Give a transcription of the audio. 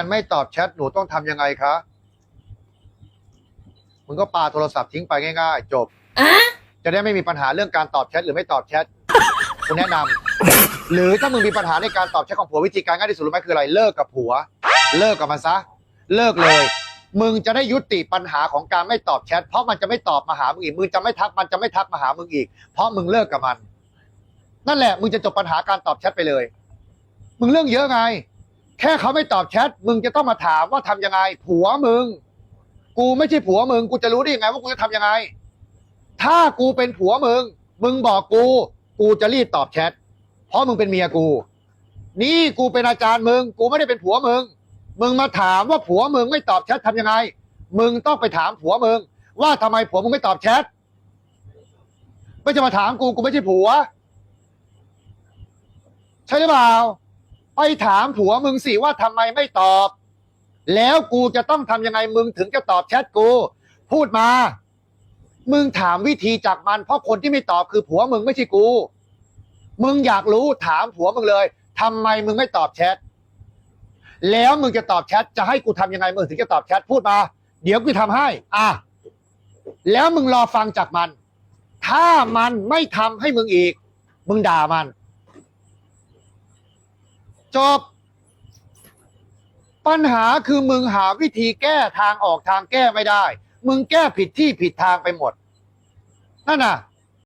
นไม่ตอบแชทหนูต้องทำยังไงคะมึงก็ปาโทรศัพท์ทิ้งไปง่ายๆ จบ จะได้ไม่มีปัญหาเรื่องการตอบแชทหรือไม่ตอบแชทกูแนะนำ หรือถ้ามึงมีปัญหาในการตอบแชทของผัววิธีการง่ายที่สุดรู้ไหมคืออะไรเลิกกับผัว เลิกกับมันซะ เลิกเลย มึงจะได้ยุติปัญหาของการไม่ตอบแชทเพราะมันจะไม่ตอบมาหามึงอีกมึงจะไม่ทักมันจะไม่ทักมาหามึงอีก เพราะมึงเลิกกับมัน นั่นแหละมึงจะจบปัญหาการตอบแชทไปเลย มึงเรื่องเยอะไง แค่เขาไม่ตอบแชทมึงจะต้องมาถามว่าทำยังไง ผัวมึง กูไม่ใช่ผัวมึง กูจะรู้ได้ยังไงว่ากูจะทำยังไง ถ้ากูเป็นผัวมึง มึงบอกกู กูจะรีบตอบแชทเพราะมึงเป็นเมียกู นี่กูเป็นอาจารย์มึง กูไม่ได้เป็นผัวมึง มึงมาถามว่าผัวมึงไม่ตอบแชททำยังไง มึงต้องไปถามผัวมึง ว่าทำไมผัวมึงไม่ตอบแชทไม่จะมาถามกูกูไม่ใช่ผัว ใช่หรือเปล่า ไปถามผัวมึงสิว่าทำไมไม่ตอบ แล้วกูจะต้องทำยังไงมึงถึงจะตอบแชทกู พูดมา มึงถามวิธีจากมัน เพราะคนที่ไม่ตอบคือผัวมึงไม่ใช่กู มึงอยากรู้ถามผัวมึงเลยทำไมมึงไม่ตอบแชทแล้วมึงจะตอบแชทจะให้กูทำยังไงมึงถึงจะตอบแชทพูดมา เดี๋ยวกูทำให้ อะแล้วมึงรอฟังจากมัน ถ้ามันไม่ทำให้มึงอีก มึงด่ามัน จบ ปัญหาคือมึงหาวิธีแก้ทางออกทางแก้ไม่ได้ มึงแก้ผิดที่ผิดทางไปหมด นั่นน่ะ